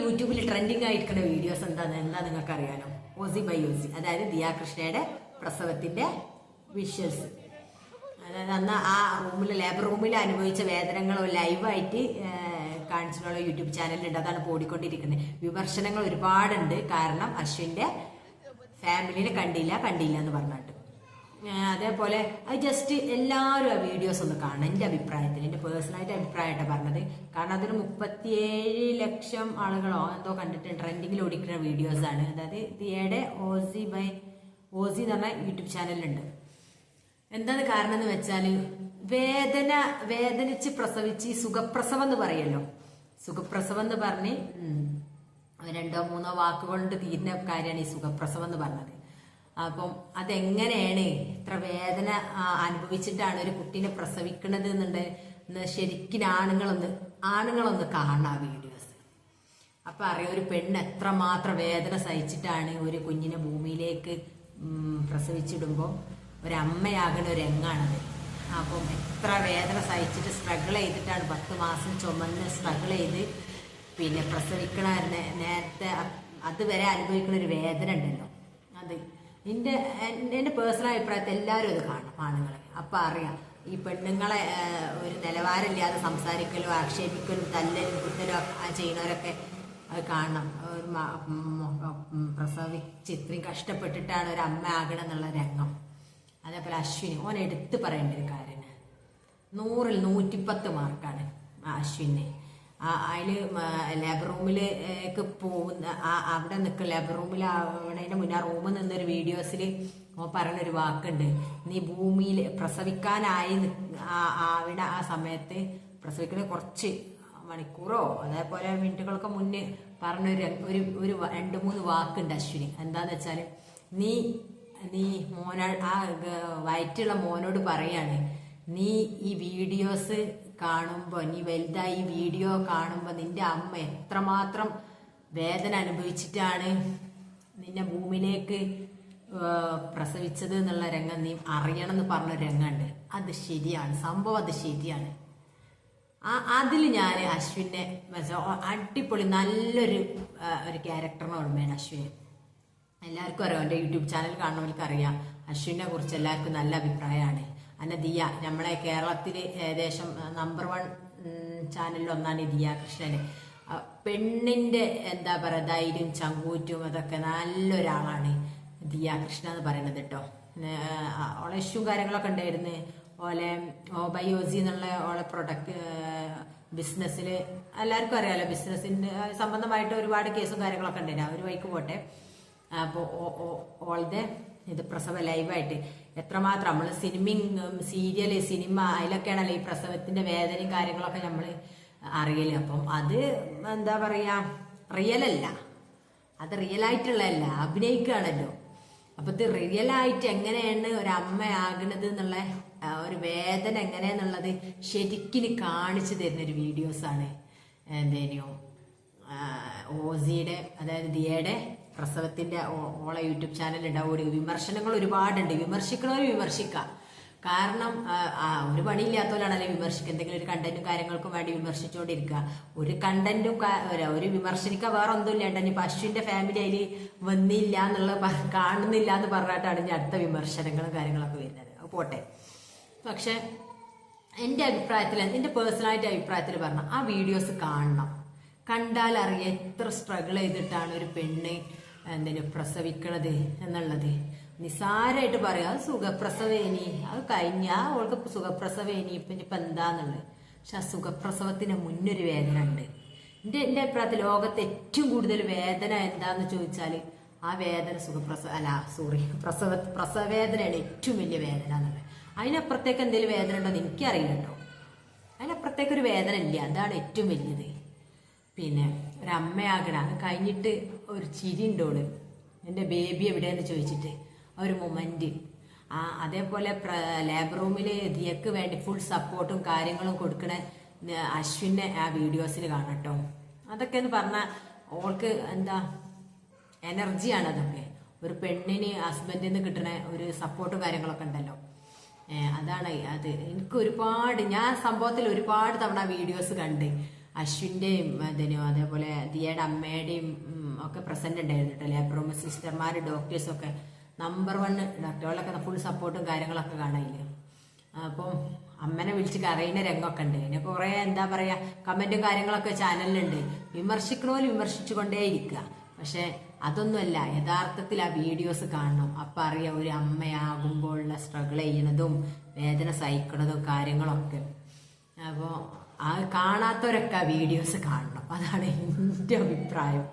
യൂട്യൂബിൽ ട്രെൻഡിങ് ആയിരിക്കുന്ന വീഡിയോസ് എന്താന്ന് എന്താ നിങ്ങൾക്ക് അറിയാനോ ഓസി ബൈ ഓസി. അതായത് ദിയാകൃഷ്ണയുടെ പ്രസവത്തിന്റെ വിഷ്വൽസ്. അതായത് അന്ന് ആ റൂമിൽ ലേബർ റൂമിൽ അനുഭവിച്ച വേദനകൾ ലൈവായിട്ട് കാണിച്ചിട്ടുള്ള യൂട്യൂബ് ചാനലുണ്ട് അതാണ് പോടിക്കൊണ്ടിരിക്കുന്നത്. വിമർശനങ്ങൾ ഒരുപാടുണ്ട്. കാരണം അശ്വിന്റെ ഫാമിലിനെ കണ്ടില്ല കണ്ടില്ല എന്ന് പറഞ്ഞിട്ട്. അതേപോലെ അത് ജസ്റ്റ് എല്ലാവരും ആ വീഡിയോസ് ഒന്ന് കാണണം. എന്റെ അഭിപ്രായത്തിൽ എന്റെ പേഴ്സണലായിട്ട് അഭിപ്രായമായിട്ടാണ് പറഞ്ഞത്. കാരണം അതൊരു മുപ്പത്തിയേഴ് ലക്ഷം ആളുകളോ എന്തോ കണ്ടിട്ട് ട്രെൻഡിങ്ങിൽ ഓടിക്കുന്ന വീഡിയോസാണ് അതായത് ദിയയുടെ ഓസി ബൈ ഓസി എന്ന് പറഞ്ഞ യൂട്യൂബ് ചാനലുണ്ട് എന്താണ് കാരണം എന്ന് വെച്ചാൽ വേദന വേദനിച്ച് പ്രസവിച്ച് സുഖപ്രസവം എന്ന് പറയല്ലോ. സുഖപ്രസവം എന്ന് പറഞ്ഞ് രണ്ടോ മൂന്നോ വാക്കുകൊണ്ട് തീരുന്ന കാര്യമാണ് ഈ സുഖപ്രസവം എന്ന് പറഞ്ഞത്. അപ്പം അതെങ്ങനെയാണ് ഇത്ര വേദന അനുഭവിച്ചിട്ടാണ് ഒരു കുട്ടീനെ പ്രസവിക്കുന്നത് എന്നുണ്ട്? എന്ന് ശരിക്കും ആണുങ്ങളൊന്ന് ആണുങ്ങളൊന്ന് കാണണം ആ വീഡിയോസ്. അപ്പൊ അറിയാം ഒരു പെണ്ണ് എത്രമാത്രം വേദന സഹിച്ചിട്ടാണ് ഒരു കുഞ്ഞിനെ ഭൂമിയിലേക്ക് പ്രസവിച്ചിടുമ്പോൾ ഒരമ്മയാകുന്ന ഒരു രംഗാണത് അപ്പം എത്ര വേദന സഹിച്ചിട്ട് സ്ട്രഗിൾ ചെയ്തിട്ടാണ് പത്ത് മാസം ചുമന്ന് സ്ട്രഗിൾ ചെയ്ത് പിന്നെ പ്രസവിക്കണ നേരത്തെ അതുവരെ അനുഭവിക്കുന്ന ഒരു വേദന ഉണ്ടല്ലോ. അത് എന്റെ എന്റെ പേഴ്സണൽ അഭിപ്രായത്തിൽ എല്ലാവരും അത് കാണും ആണുങ്ങളെ. അപ്പം അറിയാം ഈ പെണ്ണുങ്ങളെ ഒരു നിലവാരമില്ലാതെ സംസാരിക്കലും ആക്ഷേപിക്കലും തല്ലലും കുത്തലും ചെയ്യുന്നവരൊക്കെ അത് കാണണം. ഒരു പ്രസവിച്ച് ഇത്രയും കഷ്ടപ്പെട്ടിട്ടാണ് ഒരു അമ്മ ആകണം എന്നുള്ള രംഗം. അതേപോലെ അശ്വിനി ഓൻ എടുത്ത് പറയേണ്ട ഒരു കാര്യം നൂറിൽ നൂറ്റിപ്പത്ത് മാർക്കാണ് അശ്വിന്. അതിൽ ലേബർ റൂമിലേക്ക് പോകുന്ന അവിടെ നിൽക്കുക ലേബർ റൂമിൽ അവിടെ മുന്നേ റൂമിൽ നിന്നൊരു വീഡിയോസിൽ ഓ പറഞ്ഞൊരു വാക്കുണ്ട്. നീ ഭൂമിയിൽ പ്രസവിക്കാനായി അവിടെ ആ സമയത്ത് പ്രസവിക്കുന്ന കുറച്ച് മണിക്കൂറോ അതേപോലെ മിനിറ്റുകൾക്ക് മുന്നേ പറഞ്ഞൊരു ഒരു ഒരു രണ്ട് മൂന്ന് വാക്കുണ്ട് അശ്വിനി. എന്താന്ന് വെച്ചാൽ നീ നീ മോന ആ വയറ്റുള്ള മോനോട് പറയാണ് നീ ഈ വീഡിയോസ് കാണുമ്പോൾ നീ വലുതായി വീഡിയോ കാണുമ്പോൾ നിന്റെ അമ്മ എത്രമാത്രം വേദന അനുഭവിച്ചിട്ടാണ് നിന്നെ ഭൂമിയിലേക്ക് പ്രസവിച്ചത് എന്നുള്ള രംഗം നീ അറിയണം എന്ന് പറഞ്ഞ രംഗമുണ്ട്. അത് ശരിയാണ്. സംഭവം അത് ശരിയാണ്. ആ അതിൽ ഞാൻ അശ്വിനെ അടിപൊളി നല്ലൊരു ഒരു ക്യാരക്ടറിനെ ഓർമ്മയാണ് അശ്വിൻ എല്ലാവർക്കും അറിയാം. എന്റെ യൂട്യൂബ് ചാനൽ കാണുന്നവർക്ക് അറിയാം അശ്വിനെ കുറിച്ച് എല്ലാവർക്കും നല്ല അഭിപ്രായമാണ്. അന്നെ ദിയ. നമ്മളെ കേരളത്തിൽ ഏകദേശം നമ്പർ വൺ ചാനലിൽ ഒന്നാണ് ദിയ കൃഷ്ണന്. പെണ്ണിന്റെ എന്താ പറയുക ധൈര്യം ചങ്കൂറ്റും അതൊക്കെ നല്ലൊരാളാണ് ദിയ കൃഷ്ണ എന്ന് പറയുന്നത് കേട്ടോ ഓളെ ഇഷ്യൂ കാര്യങ്ങളൊക്കെ ഉണ്ടായിരുന്നു. ഓലെ ബയോസി എന്നുള്ള ഓളെ പ്രൊഡക്റ്റ് ബിസിനസ്സിൽ എല്ലാവർക്കും അറിയാലോ ബിസിനസ്സിന്റെ സംബന്ധമായിട്ട് ഒരുപാട് കേസും കാര്യങ്ങളൊക്കെ ഉണ്ടായിരുന്നു. ഒരു പോട്ടെ. അപ്പോൾ ഓളുടെ ഇത് പ്രസവ ലൈവായിട്ട് എത്രമാത്രം നമ്മൾ സിനിമയും സീരിയൽ സിനിമ അതിലൊക്കെയാണല്ലോ ഈ പ്രസവത്തിന്റെ വേദനയും കാര്യങ്ങളൊക്കെ നമ്മൾ അറിയൽ. അപ്പം അത് എന്താ പറയാ റിയൽ അല്ല. അത് റിയൽ ആയിട്ടുള്ളതല്ല. അഭിനയിക്കുകയാണല്ലോ. അപ്പൊ ഇത് റിയൽ ആയിട്ട് എങ്ങനെയാണ് ഒരു അമ്മയാകുന്നത് എന്നുള്ള ഒരു വേദന എങ്ങനെയാന്നുള്ളത് ശരിക്കും കാണിച്ചു തരുന്ന ഒരു വീഡിയോസാണ് എന്തേനോ ഓസിയുടെ അതായത് ദിയയുടെ പ്രസവത്തിന്റെ ഓളെ യൂട്യൂബ് ചാനൽ ഉണ്ടാവും ഒരു വിമർശനങ്ങൾ ഒരുപാടുണ്ട്. വിമർശിക്കണവർ വിമർശിക്കാം കാരണം ഒരു പണിയില്ലാത്തവരാണല്ലോ വിമർശിക്കുക. എന്തെങ്കിലും ഒരു കണ്ടന്റും കാര്യങ്ങൾക്കും വേണ്ടി വിമർശിച്ചുകൊണ്ടിരിക്കുക. ഒരു കണ്ടന്റും ഒരു- വിമർശിക്കുക വേറെ ഒന്നും ഇല്ലാണ്ട് ഇനി പശുവിന്റെ ഫാമിലി അതിൽ വന്നില്ല എന്നുള്ള കാണുന്നില്ല എന്ന് പറഞ്ഞിട്ടാണ് ഇനി അടുത്ത വിമർശനങ്ങളും കാര്യങ്ങളൊക്കെ വരുന്നത്. പോട്ടെ. പക്ഷെ എന്റെ അഭിപ്രായത്തിൽ എന്റെ പേഴ്സണലായിട്ട് അഭിപ്രായത്തിൽ പറഞ്ഞ ആ വീഡിയോസ് കാണണം. കണ്ടാൽ അറിയാം എത്ര സ്ട്രഗിൾ ചെയ്തിട്ടാണ് ഒരു പെണ്ണ് എന്തിനു പ്രസവിക്കണത് എന്നുള്ളത്. നിസാരമായിട്ട് പറയാം സുഖപ്രസവേനി അത് കഴിഞ്ഞ അവൾക്ക് സുഖപ്രസവേനി ഇപ്പം ഇപ്പൊ എന്താന്നുള്ളത്. പക്ഷെ ആ സുഖപ്രസവത്തിന് മുന്നൊരു വേദന ഉണ്ട്. എന്റെ എന്റെ അഭിപ്രായത്തിൽ ലോകത്ത് ഏറ്റവും കൂടുതൽ വേദന എന്താന്ന് ചോദിച്ചാൽ ആ വേദന സുഖപ്രസവ അല്ല സോറി പ്രസവ പ്രസവേദനയാണ് ഏറ്റവും വലിയ വേദന എന്നുള്ളത്. അതിനപ്പുറത്തേക്ക് എന്തെങ്കിലും വേദന ഉണ്ടോ എന്ന് എനിക്കറിയില്ല കേട്ടോ അതിനപ്പുറത്തേക്ക് ഒരു വേദന ഇല്ല. അതാണ് ഏറ്റവും വലിയത്. പിന്നെ ഒരമ്മയാകണം. അത് കഴിഞ്ഞിട്ട് ഒരു ചിരി ഉണ്ടോൾ എന്റെ ബേബി എവിടെയെന്ന് ചോദിച്ചിട്ട്. ഒരു മൊമെന്റ് ആ അതേപോലെ പ്ര ലേബർ റൂമിൽ ദിയക്ക് വേണ്ടി ഫുൾ സപ്പോർട്ടും കാര്യങ്ങളും കൊടുക്കണ അശ്വിനെ ആ വീഡിയോസിൽ കാണട്ടോ അതൊക്കെ എന്ന് പറഞ്ഞാൽ ഓൾക്ക് എന്താ എനർജിയാണ് അതൊക്കെ. ഒരു പെണ്ണിന് ഹസ്ബൻഡിൽ നിന്ന് കിട്ടുന്ന ഒരു സപ്പോർട്ടും കാര്യങ്ങളൊക്കെ ഉണ്ടല്ലോ. അതാണ് അത്. എനിക്ക് ഒരുപാട് ഞാൻ സംഭവത്തിൽ ഒരുപാട് തവണ വീഡിയോസ് കണ്ട്. അശ്വിന്റെയും അതിനും അതേപോലെ ദിയയുടെ അമ്മയുടെയും ഒക്കെ പ്രസന്റ് ഉണ്ടായിരുന്നു കേട്ടോ. ലേബർ റൂം സിസ്റ്റർമാർ ഡോക്ടേഴ്സൊക്കെ നമ്പർ വൺ ഡോക്ടറുകളൊക്കെ ഫുൾ സപ്പോർട്ടും കാര്യങ്ങളൊക്കെ കാണാനില്ല. അപ്പം അമ്മനെ വിളിച്ച് കരയുന്ന രംഗമൊക്കെ ഉണ്ട്. അതിനെ കുറേ എന്താ പറയുക കമന്റും കാര്യങ്ങളൊക്കെ ചാനലിലുണ്ട്. വിമർശിക്കണോൽ വിമർശിച്ചു പക്ഷേ പക്ഷെ അതൊന്നുമല്ല യഥാർത്ഥത്തിൽ ആ വീഡിയോസ് കാണണം. അപ്പം അറിയാം ഒരു അമ്മയാകുമ്പോഴുള്ള സ്ട്രഗിൾ ചെയ്യണതും വേദന സഹിക്കണതും കാര്യങ്ങളൊക്കെ. അപ്പോൾ ആ കാണാത്തവരൊക്കെ വീഡിയോസ് കാണണം. അതാണ് എന്റെ അഭിപ്രായം.